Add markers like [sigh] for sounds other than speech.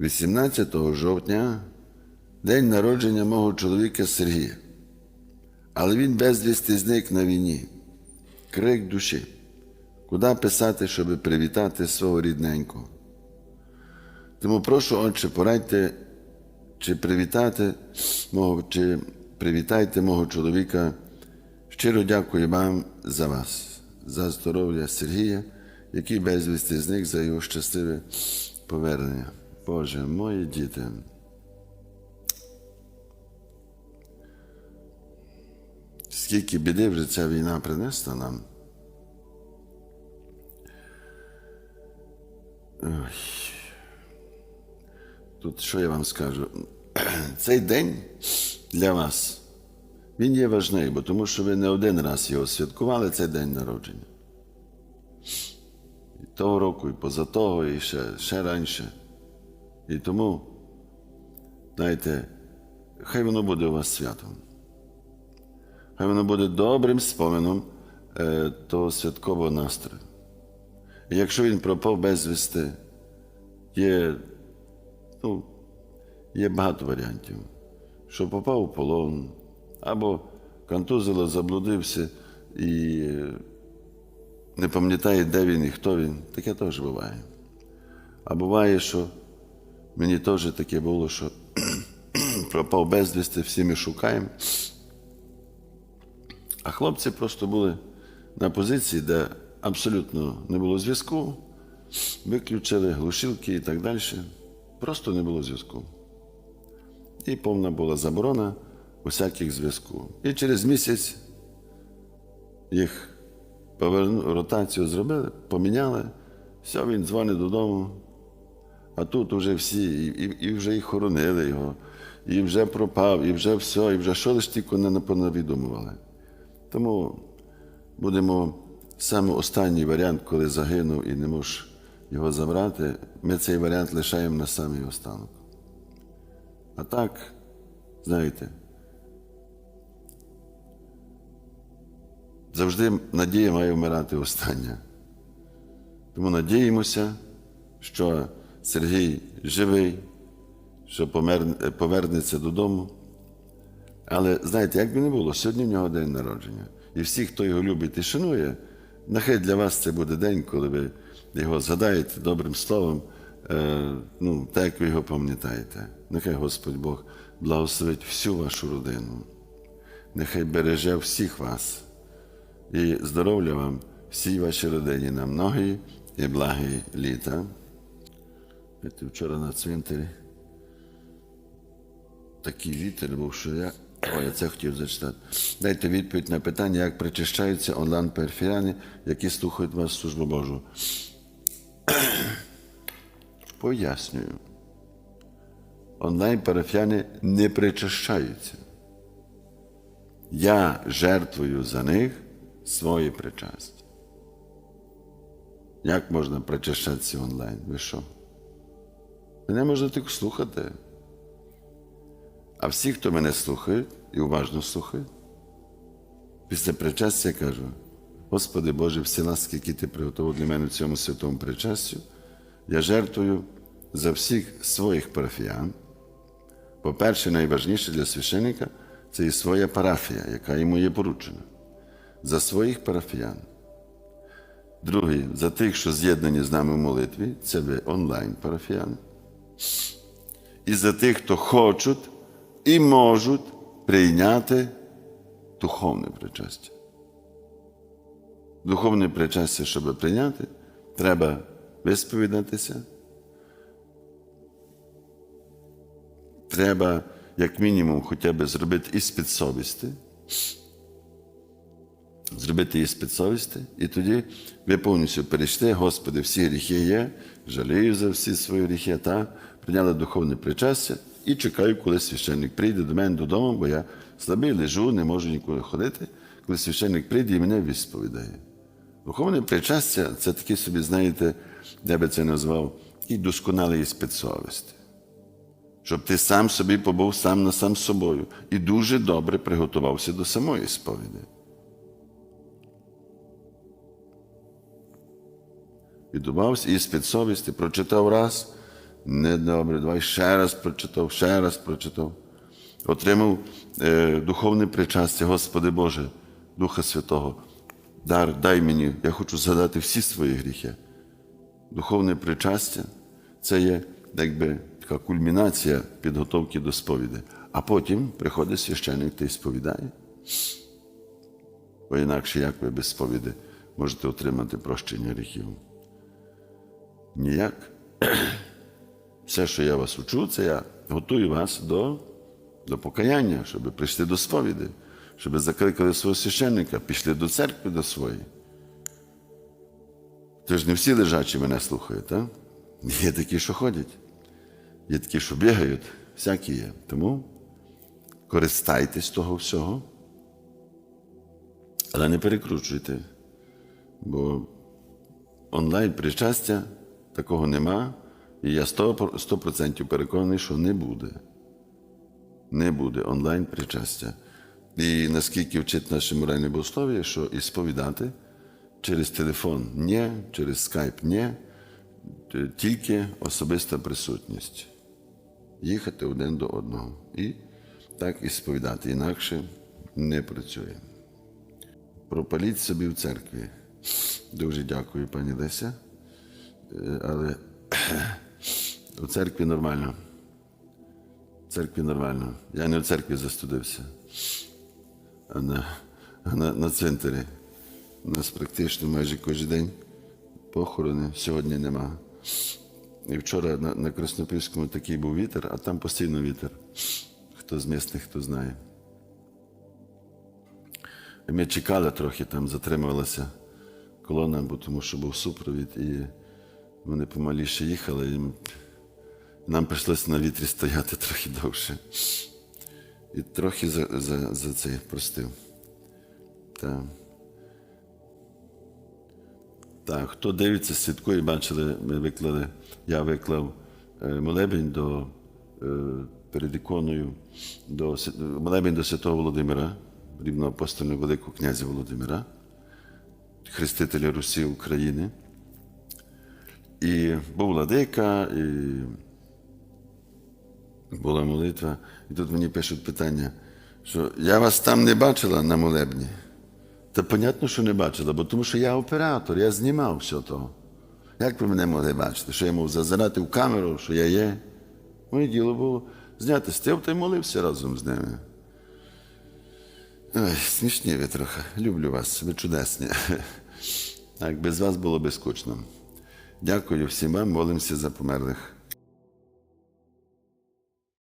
18 жовтня день народження мого чоловіка Сергія. Але він безвісти зник на війні. Крик душі. Куди писати, щоб привітати свого рідненького? Тому прошу, отче, порадьте, чи привітати мого, чи привітайте мого чоловіка. Щиро дякую вам за вас, за здоров'я Сергія, який безвісти зник за його щасливе повернення. Боже, мої діти. Скільки біди вже ця війна принесла нам. Ой. Тут що я вам скажу? [clears throat] Цей день для вас, він є важливий, бо тому що ви не один раз його святкували, цей день народження. І того року, і поза того, і ще, ще раніше. І тому, знаєте, хай воно буде у вас святом. Хай воно буде добрим споменом е, того святкового настрою. І якщо він пропав безвісти, є, ну, є багато варіантів, що попав у полон, або контузило, заблудився і не пам'ятає, де він і хто він. Таке теж буває. А буває, що мені теж таке було, що [clears throat] пропав безвісти, всі ми шукаємо. А хлопці просто були на позиції, де абсолютно не було зв'язку, виключили глушилки і так далі. Просто не було зв'язку. І повна була заборона усяких зв'язку. І через місяць їх поверну, ротацію зробили, поміняли, все, він дзвонить додому. А тут вже всі, і, і, і вже і хоронили його, і вже пропав, і вже все, і вже що лиш тільки не понавідомували. Тому будемо саме останній варіант, коли загинув і не можеш його забрати, ми цей варіант лишаємо на самий останок. А так, знаєте, завжди надія має вмирати остання. Тому надіємося, що Сергій живий, що помер- повернеться додому. Але знаєте, як би не було, сьогодні в нього день народження. І всі, хто його любить і шанує, нехай для вас це буде день, коли ви його згадаєте добрим словом, е, ну, так як ви його пам'ятаєте. Нехай Господь Бог благословить всю вашу родину. Нехай береже всіх вас. І здоров'я вам, всій вашій родині на многі і благі літа. Знаєте, Вчора на цвинтарі такий вітер був, що я. О, я це хотів зачитати. Дайте відповідь на питання, як причищаються онлайн-перфіяни, які слухають вас службу Божу. [clears throat] Пояснюю. Онлайн-парафіяни не причащаються. Я жертвую за них своє причастя. Як можна причащатися онлайн? Ви що? Мене можна тільки слухати. А всі, хто мене слухає і уважно слухає, після причастя кажу: Господи Боже, всі ласки, які ти приготував для мене в цьому святому причастю, я жертвую за всіх своїх парафіян. По-перше, найважніше для священника це і своя парафія, яка йому є поручена. За своїх парафіян. Другий, за тих, що з'єднані з нами в молитві, це ви онлайн-парафіяни. І за тих, хто хочуть і можуть прийняти духовне причастя. Духовне причастя, щоб прийняти, треба висповідатися. Треба, як мінімум, хоча б зробити іспит совісті. Зробити іспит совісті, і тоді ви повністю перейшли, Господи, всі гріхи є, жалію за всі свої гріхи, та прийняли духовне причастя і чекаю, коли священник прийде до мене додому, бо я слабий лежу, не можу нікуди ходити. Коли священник прийде і мене відсповідає. Духовне причастя це такий собі, знаєте, я би це назвав, і досконалий іспит совісті. Щоб ти сам собі побув сам на сам з собою і дуже добре приготувався до самої сповіді. Відбувався іспит совісті, прочитав раз, Недобре, давай ще раз прочитав, ще раз прочитав. Отримав е, духовне причастя, Господи Боже, Духа Святого. Дар, дай мені, я хочу згадати всі свої гріхи. Духовне причастя це є якби така кульмінація підготовки до сповіді. А потім приходить священник та й сповідає. Бо інакше як ви без сповіді можете отримати прощення гріхів? Ніяк. [clears throat] Все, що я вас учу, це я готую вас до, до покаяння, щоб прийшли до сповіді, щоб закликали свого священника, пішли до церкви до своєї. Тож не всі лежачі мене слухають, а? Є такі, що ходять, є такі, що бігають, всякі є. Тому користайтесь того всього, але не перекручуйте, бо онлайн причастя такого нема, і я 100%, 100% переконаний, що не буде. Не буде онлайн причастя. І наскільки вчить наше моральне богослов'я, що і сповідати через телефон ні, через скайп ні, тільки особиста присутність. Їхати один до одного. І так і сповідати. Інакше не працює. Пропаліть собі в церкві. Дуже дякую, пані Леся. Е, Але [clears throat] у церкві нормально. В церкві нормально. Я не в церкві застудився, а на, на, на цвинтарі. У нас практично майже кожен день похорони, сьогодні нема. І вчора на, на Краснопільському такий був вітер, а там постійно вітер. Хто з місних, хто знає. Ми чекали трохи, там затримувалася колона, бо тому що був супровід, і вони помаліше їхали, і нам прийшлося на вітрі стояти трохи довше. І трохи за, за, за це простив. Так. Так, хто дивиться, слідкує, бачили, ми виклали, я виклав е, молебень до, е, перед іконою, до, молебень до святого Володимира, рівноапостольного Великого князя Володимира, хрестителя Русі України. І був владика, і була молитва. І тут мені пишуть питання, що я вас там не бачила на молебні. Та понятно, що не бачила, бо тому що я оператор, я знімав все то. Як ви мене могли бачити? Що я мав зазирати в камеру, що я є? Моє діло було зняти стив та й молився разом з ними. Ой, смішні ви трохи. Люблю вас, ви чудесні. [laughs] Так, без вас було би скучно. Дякую всім вам, молимося за померлих.